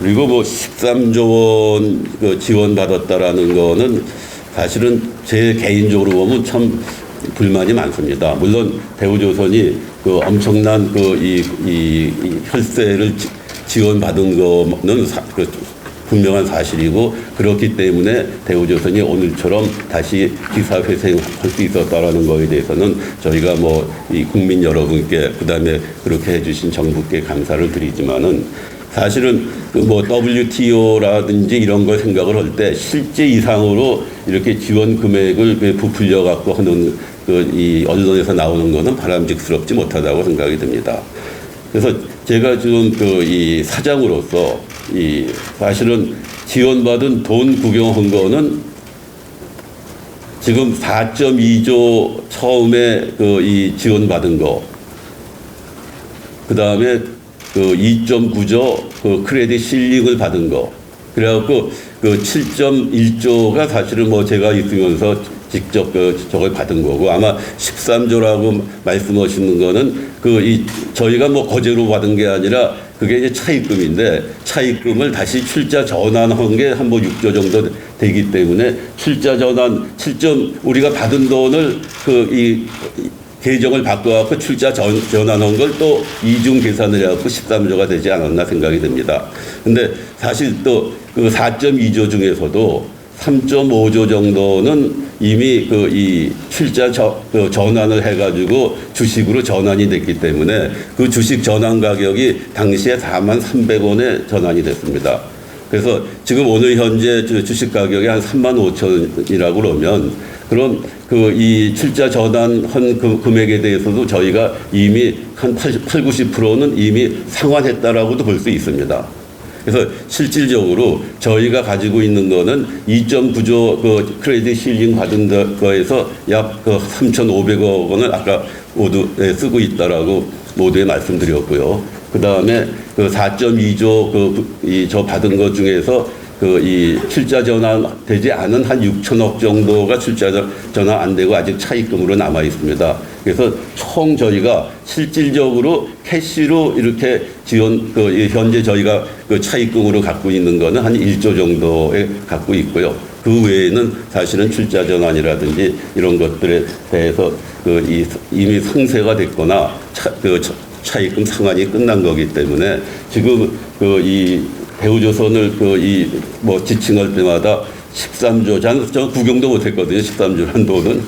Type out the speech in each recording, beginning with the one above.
그리고 뭐 13조 원 그 지원 받았다라는 거는 사실은 제 개인적으로 보면 참 불만이 많습니다. 물론 대우조선이 그 엄청난 그이 이, 이 혈세를 지- 지원받은 거는 사, 그 분명한 사실이고 그렇기 때문에 대우조선이 오늘처럼 다시 기사 회생할 수 있었다라는 거에 대해서는 저희가 뭐 이 국민 여러분께 그다음에 그렇게 해주신 정부께 감사를 드리지만은 사실은 그 뭐 WTO라든지 이런 걸 생각을 할 때 실제 이상으로 이렇게 지원 금액을 그 부풀려 갖고 하는 그 이 언론에서 나오는 거는 바람직스럽지 못하다고 생각이 듭니다. 그래서 제가 지금 그 이 사장으로서 이 사실은 지원받은 돈 구경한 거는 지금 4.2조 처음에 그 이 지원받은 거, 그 다음에 그 2.9조 그 크레딧 실링을 받은 거, 그래갖고 그 7.1조가 사실은 뭐 제가 있으면서 직접 그 저걸 받은 거고 아마 13조라고 말씀하시는 거는 그 이 저희가 뭐 거제로 받은 게 아니라 그게 이제 차입금인데 차입금을 다시 출자 전환한 게 한 뭐 6조 정도 되기 때문에 출자 전환 7점 우리가 받은 돈을 그이 계정을 바꿔갖고 출자 전, 전환한 걸 또 이중 계산을 해갖고 13조가 되지 않았나 생각이 듭니다. 근데 사실 또 그 4.2조 중에서도 3.5조 정도는 이미 그 이 출자 저, 그 전환을 해가지고 주식으로 전환이 됐기 때문에 그 주식 전환 가격이 당시에 4만 300원에 전환이 됐습니다. 그래서 지금 오늘 현재 주- 주식 가격이 한 3만 5천이라고 그러면 그럼 그이 출자 전환한 그 금액에 대해서도 저희가 이미 한 80, 8, 90%는 이미 상환했다라고도 볼 수 있습니다. 그래서 실질적으로 저희가 가지고 있는 거는 2.9조 그 크레딧 실링 받은 거- 거에서 약 그 3,500억 원을 아까 모두에 쓰고 있다라고 모두에 말씀드렸고요. 그 다음에 그 4.2조 그 이 저 받은 것 중에서 그 이 출자 전환 되지 않은 한 6천억 정도가 출자 전- 전환 안 되고 아직 차입금으로 남아 있습니다. 그래서 총 저희가 실질적으로 캐시로 이렇게 지원 그이 현재 저희가 그 차입금으로 갖고 있는 거는 한 1조 정도에 갖고 있고요. 그 외에는 사실은 출자 전환이라든지 이런 것들에 대해서 그 이 이미 상세가 됐거나 차, 그 차- 차입금 상환이 끝난 거기 때문에 지금 그이 대우조선을 그 이 뭐 지칭할 때마다 13조 저는 저는 구경도 못했거든요 13조란 돈은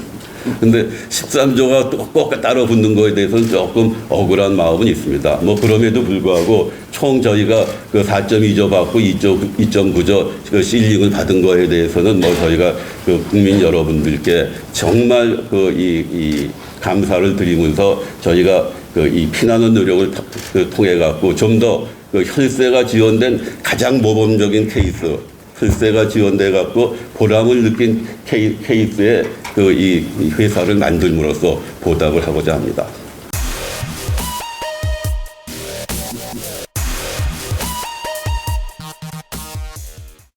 근데 13조가 꼭 따로 붙는 거에 대해서는 조금 억울한 마음은 있습니다. 뭐 그럼에도 불구하고 총 저희가 그 4.2조 받고 2조 2.9조 그 실링을 받은 거에 대해서는 뭐 저희가 그 국민 여러분들께 정말 그 이 이 감사를 드리면서 저희가 그 이 피나는 노력을 타- 그 통해 갖고 좀더 그 혈세가 지원된 가장 모범적인 케이스 혈세가 지원돼 갖고 보람을 느낀 케이, 케이스에 그 이 회사를 만들므로써 보답을 하고자 합니다.